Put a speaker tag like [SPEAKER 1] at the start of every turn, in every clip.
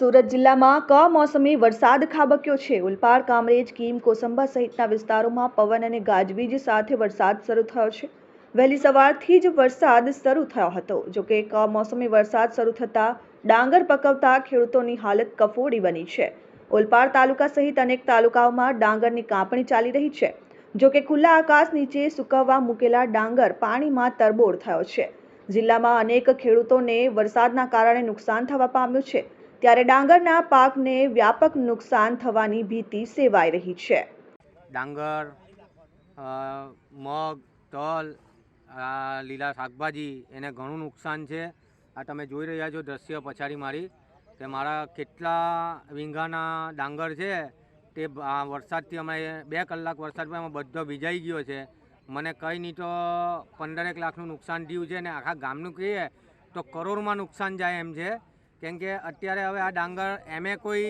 [SPEAKER 1] સુરત જિલ્લામાં કમોસમી વરસાદ ખાબક્યો છે. ઉલપાડ, કામરેજ, કીમ, કોસંબા સહિતના વિસ્તારોમાં પવન અને ગાજવીજ સાથે વરસાદ શરૂ થયો છે. વહેલી સવારથી જ વરસાદ શરૂ થયો હતો. જોકે કમોસમી વરસાદ શરૂ થતાં ડાંગર પકવતા ખેડૂતોની હાલત કફોડી બની છે. ઓલપાડ તાલુકા સહિત અનેક તાલુકાઓમાં ડાંગરની કાપણી ચાલી રહી છે. જોકે ખુલ્લા આકાશ નીચે સુકવવા મૂકેલા ડાંગર પાણીમાં તરબોળ થયો છે. જિલ્લામાં અનેક ખેડૂતોને વરસાદના કારણે નુકસાન થવા પામ્યું છે. ત્યારે ડાંગરના પાકને વ્યાપક નુકસાન થવાની ભીતિ સેવાઈ રહી છે.
[SPEAKER 2] ડાંગર મગ, તલ લીલા શાકભાજી, એને ઘણું નુકસાન છે. આ તમે જોઈ રહ્યા છો દ્રશ્ય પછાડી મારી, કે મારા કેટલા વીંઘાના ડાંગર છે તે વરસાદથી અમે બે કલાક વરસાદમાં એમાં બધો ભીજાઈ ગયો છે. મને કંઈ નહીં તો પંદરેક લાખનું નુકસાન થયું છે ને આખા ગામનું કહીએ તો કરોડમાં નુકસાન જાય એમ છે. કેમ કે અત્યારે હવે આ ડાંગર એમે કોઈ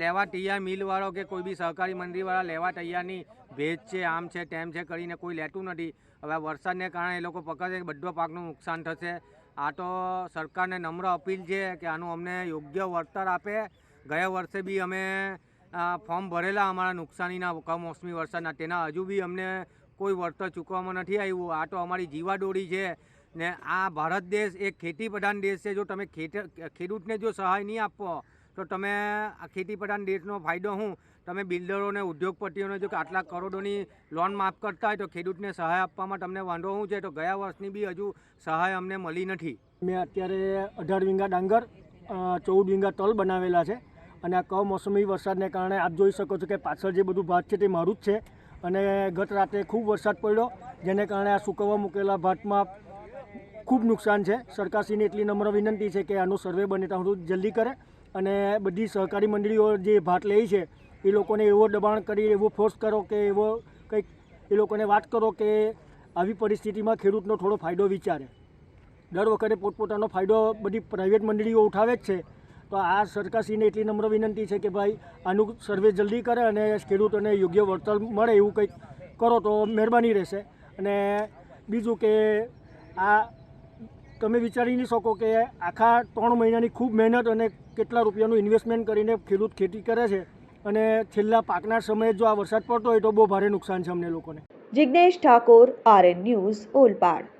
[SPEAKER 2] લેવા તૈયાર મિલવાળો કે કોઈ બી સહકારી મંડળીવાળા લેવા તૈયાર નહીં ભેજ છે, આમ છે, તેમ છે કરીને કોઈ લેતું નથી. હવે આ વરસાદને કારણે એ લોકો પકડશે બધો પાકનું નુકસાન થશે. આ તો સરકારને નમ્ર અપીલ છે કે આનું અમને યોગ્ય વળતર આપે. ગયા વર્ષે બી અમે ફોર્મ ભરેલા અમારા નુકસાનીના કમોસમી વરસાદના, તેના હજુ બી અમને કોઈ વળતર ચૂકવવામાં નથી આવ્યું. આ તો અમારી જીવાદોરી છે. ને આ ભારત દેશ એક ખેતી પ્રધાન દેશ છે. જો તમે ખેડૂતને જો સહાય નહીં આપો, તો તમે આ ખેતી પ્રધાન દેશનો ફાયદો શું તમે બિલ્ડરોને ઉદ્યોગપતિઓને જો આટલા કરોડોની લોન માફ કરતા હોય તો ખેડૂતને સહાય આપવામાં તમને વાંધો શું છે? તો ગયા વર્ષની બી હજુ સહાય અમને મળી નથી.
[SPEAKER 3] મેં અત્યારે અઢાર વીંગા ડાંગર ચૌદ વીંગા તલ બનાવેલા છે. અને આ કમોસમી વરસાદને કારણે આપ જોઈ શકો છો કે પાછળ જે બધું ભાત છે તે મારું જ છે. અને ગત રાતે ખૂબ વરસાદ પડ્યો, જેને કારણે આ સુકવવા મૂકેલા ભાતમાં ખૂબ નુકસાન છે. સરકારશ્રીને એટલી નમ્ર વિનંતી છે કે આનું સર્વે બને ત્યાં સુધી જલ્દી કરે અને બધી સહકારી મંડળીઓ જે ભાત લે છે, એ લોકોને એવો દબાણ કરી, એવો ફોર્સ કરો કે એવો કંઈક એ લોકોને વાત કરો કે આવી પરિસ્થિતિમાં ખેડૂતનો થોડો ફાયદો વિચારે. દર વખતે પોતપોતાનો ફાયદો બધી પ્રાઇવેટ મંડળીઓ ઉઠાવે જ છે. તો આ સરકારશ્રીને એટલી નમ્ર વિનંતી છે કે ભાઈ, આનું સર્વે જલ્દી કરે અને ખેડૂતોને યોગ્ય વળતર મળે એવું કંઈક કરો તો મહેરબાની રહેશે. અને બીજું કે આ તમે વિચારી નહીં શકો કે આખા ત્રણ મહિનાની ખૂબ મહેનત અને કેટલા રૂપિયાનું ઇન્વેસ્ટમેન્ટ કરીને ખેડૂત ખેતી કરે છે અને છેલ્લા પાકના સમયે જો આ વરસાદ પડતો હોય તો બહુ ભારે નુકસાન છે અમને લોકોને.
[SPEAKER 1] Jignesh Thakor RN news, Olpad.